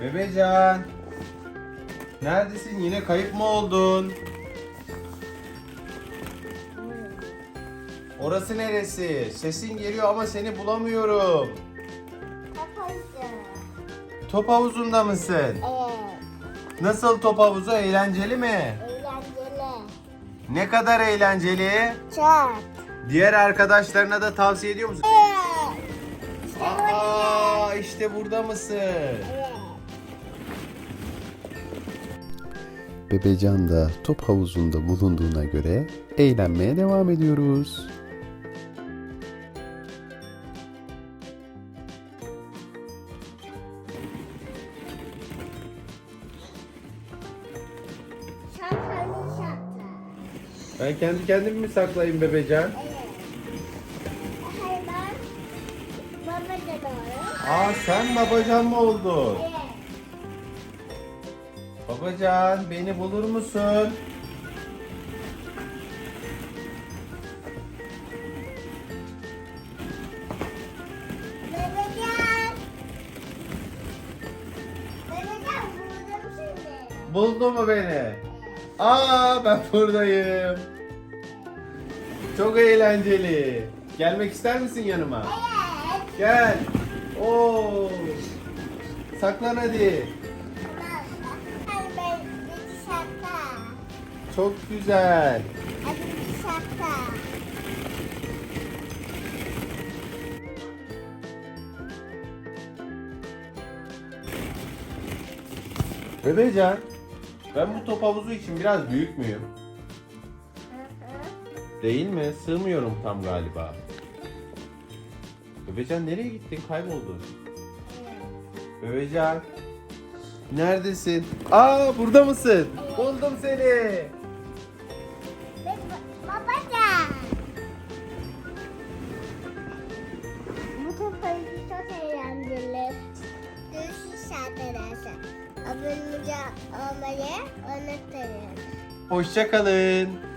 Bebecan. Neredesin? Yine kayıp mı oldun? Orası neresi? Sesin geliyor ama seni bulamıyorum. Kapatın. Top havuzunda mısın? Evet. Nasıl top havuzu? Eğlenceli mi? Eğlenceli. Ne kadar eğlenceli? Çok. Diğer arkadaşlarına da tavsiye ediyor musun? Evet. Aa, işte burada mısın? Evet. Bebecan da top havuzunda bulunduğuna göre eğlenmeye devam ediyoruz. Ben kendi kendimi mi saklayayım bebecan? Evet. Hayvan. Baba da doğru. Aa sen babacan mı oldun? Evet. Babacan beni bulur musun? Bebecan. Bebecan buldum seni. Buldu mu beni? Aa ben buradayım. Çok eğlenceli. Gelmek ister misin yanıma? Evet. Gel. Oo. Saklan. Hadi Çok güzel. Şarkı. Bebecan, ben bu top havuzu için biraz büyük müyüm? Değil mi? Sığmıyorum tam galiba. Bebecan nereye gittin? Kayboldun. Bebecan. Neredesin? Aa burada mısın? Buldum seni. Olmayı unutmayın. Hoşça kalın.